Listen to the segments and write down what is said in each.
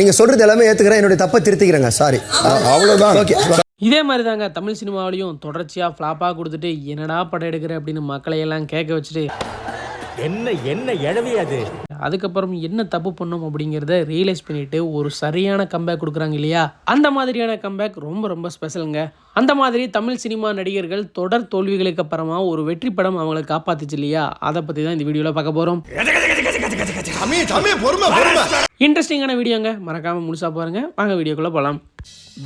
நீங்க சொல்றது எல்லாமே ஏத்துக்கிறேன். என்னுடைய தப்பை திருத்திக்கிறேங்க. சாரி அவ்வளவுதான். ஓகே இதே மாதிரி தாங்க தமிழ் சினிமாவிலையும் தொடர்ச்சியாக ஃப்ளாப்பாக கொடுத்துட்டு என்னடா படம் எடுக்கிற அப்படின்னு மக்களை எல்லாம் கேட்க வச்சுட்டு என்ன என்ன எழவி அது? அதுக்கப்புறம் என்ன தப்பு பண்ணோம் அப்படிங்கிறத ரியலைஸ் பண்ணிட்டு ஒரு சரியான கம்பேக் கொடுக்குறாங்க இல்லையா? அந்த மாதிரியான கம்பேக் ரொம்ப ரொம்ப ஸ்பெஷலுங்க அந்த மாதிரி தமிழ் சினிமா நடிகர்கள் தொடர் தோல்விகளுக்கு அப்புறமா ஒரு வெற்றி படம் அவங்களை காப்பாத்துச்சு இல்லையா? அதை பற்றி தான் இந்த வீடியோவில் பார்க்க போகிறோம் இன்ட்ரெஸ்டிங்கான வீடியோங்க. மறக்காமல் முழுசாக பாருங்க. வாங்க வீடியோக்குள்ளே போகலாம்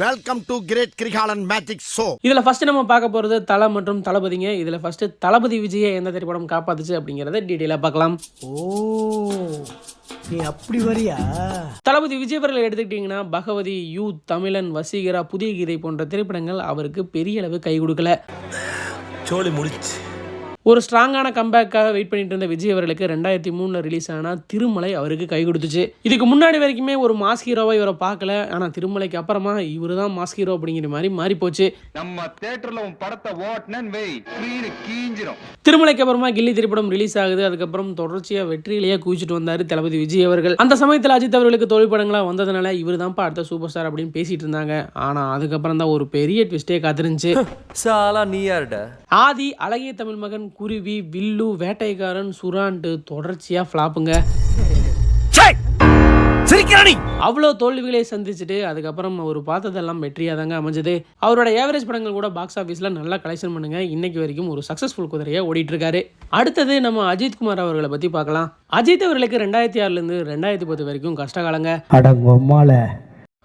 welcome to great Kirikalan magic show இதில் ஃபஸ்ட்டு நம்ம பார்க்க போகிறது தலை மற்றும் தளபதிங்க. இதில் ஃபஸ்ட்டு தளபதி விஜயை எந்த திரைப்படம் காப்பாத்துச்சு அப்படிங்கிறத டீட்டெயிலாக பார்க்கலாம். ஓ நீ அப்படி வரியா? தளபதி விஜய் அவர்கள் எடுத்துக்கிட்டிங்கன்னா பகவதி யூ தமிழன் வசீகரா புதிய கீதை போன்ற திரைப்படங்கள் அவருக்கு பெரிய அளவு கை கொடுக்கல. சோழி முடிச்சு. ஒரு ஸ்ட்ராங்கான கம்பேக்காக வெயிட் பண்ணிட்டு இருந்த விஜய் அவர்களுக்கு ரெண்டாயிரத்தி மூணில் ரிலீஸ் ஆன திருமலை அவருக்கு கை கொடுத்துச்சு. இதுக்கு முன்னாடி வரைக்குமே ஒரு மாஸ் ஹீரோவை இவரை பார்க்கல. ஆனால் திருமலைக்கு அப்புறமா இவர் தான் மாஸ் ஹீரோ அப்படிங்கிற மாதிரி மாறி போச்சு நம்ம தியேட்டர்ல உன் படத்தை ஸ்க்ரீனு கீஞ்சிரும். திருமலைக்கு அப்புறமா கில்லி திரைப்படம் ரிலீஸ் ஆகுது. அதுக்கப்புறம் தொடர்ச்சியாக வெற்றியிலேயே குவிச்சிட்டு வந்தார் தளபதி விஜய் அவர்கள். அந்த சமயத்தில் அஜித் அவர்களுக்கு தோல்வி படங்களாக வந்ததுனால இவர் தான்ப்பா அடுத்த சூப்பர் ஸ்டார் அப்படின்னு பேசிட்டு இருந்தாங்க. ஆனால் அதுக்கப்புறம் தான் ஒரு பெரிய ட்விஸ்டே காத்திருந்துச்சு. சாலா நீ யாருடா? ஆதி அழகிய தமிழ் மகன் குருவி வில்லு வேட்டைக்காரன் சுராண்டு தொடர்ச்சியா ஃப்ளாப்புங்க. அவ்வளோ தோல்விகளை சந்திச்சுட்டு அதுக்கப்புறம் அவர் பார்த்ததெல்லாம் வெற்றியாக தாங்க அமைஞ்சது. அவரோட ஏவரேஜ் படங்கள் கூட பாக்ஸ் ஆஃபீஸில் நல்லா கலெக்ஷன் பண்ணுங்க. இன்னைக்கு வரைக்கும் ஒரு சக்ஸஸ்ஃபுல் குதிரையை ஓடிட்டு இருக்காரு அடுத்தது நம்ம அஜித் குமார் அவர்களை பற்றி பார்க்கலாம். அஜித் அவர்களுக்கு ரெண்டாயிரத்தி ஆறுலேருந்து ரெண்டாயிரத்தி பத்து வரைக்கும் கஷ்டகாலங்க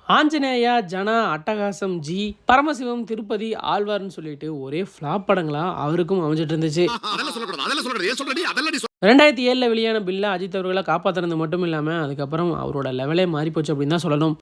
ஆஞ்சநேயா ஜனா அட்டகாசம் ஜி பரமசிவம் திருப்பதி ஆழ்வார்னு சொல்லிட்டு ஒரே ஃப்ளாப் படங்களா அவருக்கும் அமைஞ்சிட்டு இருந்துச்சு. ரெண்டாயிரத்தி ஏழில் வெளியான பில்ல அஜித் அவர்களை காப்பாற்றுறது மட்டும் இல்லாமல் அதுக்கப்புறம் அவரோட லெவலே மாறி போச்சு அப்படின்னு தான் சொல்லணும்.